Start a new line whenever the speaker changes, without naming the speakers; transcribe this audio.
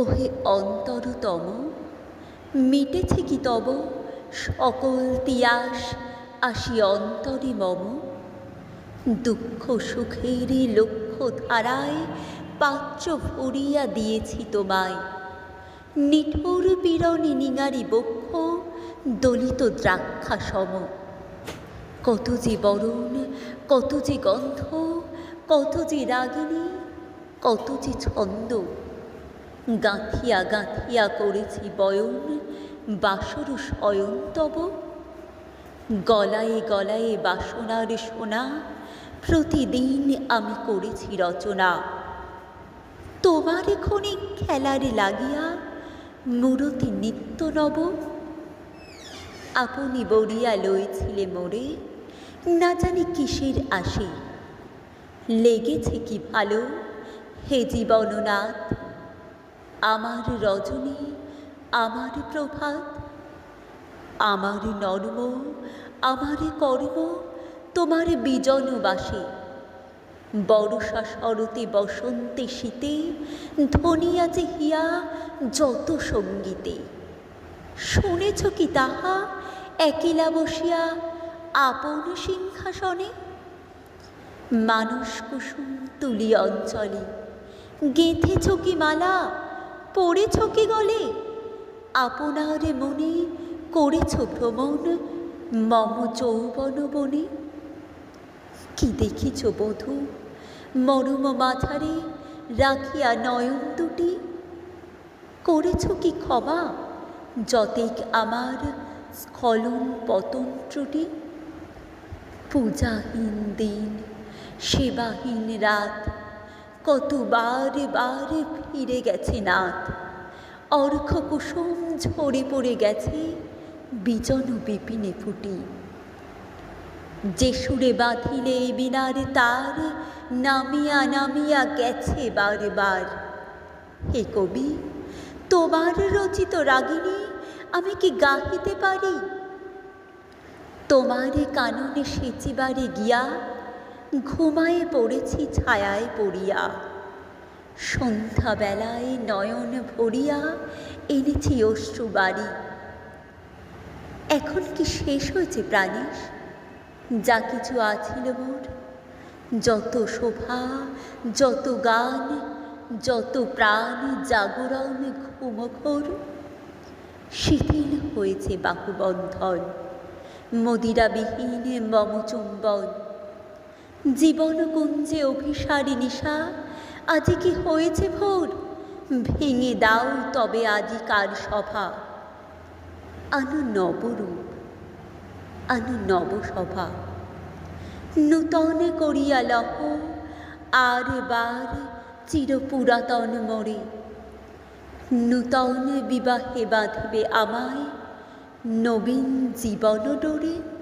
ওহে অন্তরতম, মিটেছে কি তব? সকল তিয়াস আসি অন্তরে মম। দুঃখ সুখের লক্ষ্য ধারায় পাত্র ভরিয়া দিয়েছি তোমায়। নিঠুর পীড়নে নিঙারি বক্ষ, দলিত দ্রাক্ষা সম কত যে বরণ, কত যে গন্ধ, কত যে রাগিনী, কত যে ছন্দ গাঁথিয়া গাঁথিয়া করেছি বয়ন বাসর শয়ন তব। গলায় গলায় বাসনার সোনা, প্রতিদিন আমি করেছি রচনা। তোমার ক্ষণে খেলার লাগিয়া মূরতি নিত্য নব। আপনি বড়িয়া লইছিলে মোরে, না জানি কিসের আসে লেগেছে কি ভালো, হে জীবননাথ আমার রজনী, আমার প্রভাত, আমার নর্ম, আমার কর্ম, তোমার বিজনবাসে। বর্ষা শরতে বসন্তে শীতে ধনিয়া যে হিয়া যত সঙ্গীতে। শুনেছ কি তাহা? একিলা বসিয়া আপন সিংহাসনে? মানুষ কুসুম তুলি অঞ্চলে গেঁথেছ কি মালা? পড়েছ কি গলে? আপনার মনে করেছ ভ্রমণ মম যৌবন বনে? কি দেখিছ বধূ? মরম মাঝারে রাখিয়া নয়ন দুটি? করেছ কি ক্ষমা যতেক আমার স্খলন পতন ত্রুটি? পূজাহীন দিন, সেবাহীন রাত কতবার বার ফিরে গেছে নাথ। অর্ঘ কুসুম ঝরে পড়ে গেছে, বিজন বিপিনে ফুটি। যে সুরে বাঁধিলে বিনার তার, নামিয়া নামিয়া গেছে বারবার। হে কবি, তোমার রচিত রাগিনী, আমি কি গাহিতে পারি? তোমার কাননে সেচিবারে গিয়া ঘুমায়ে পড়েছি ছায়ায় পড়িয়া। সন্ধ্যাবেলায় নয়ন ভরিয়া এনেছি অশ্রু বাড়ি এখন কি শেষ হয়েছে প্রাণেশ যা কিছু আছিল মোর। যত শোভা, যত গান, যত প্রাণ জাগরণ ঘুমঘোর। শিথিল হয়েছে বাহুবন্ধন। মদিরাবিহীন মম চুম্বন জীবন কুঞ্জে অভিসারী নিশা, আজি কি হয়েছে ভোর? ভেঙে দাও তবে আজিকার সভা। আনু নবরূপ, আনু নবসভা। নূতন করিয়া লহ, আর বার চিরপুরাতন মরে। নূতন বিবাহে বাঁধিবে আমায় নবীন জীবন ডোরে।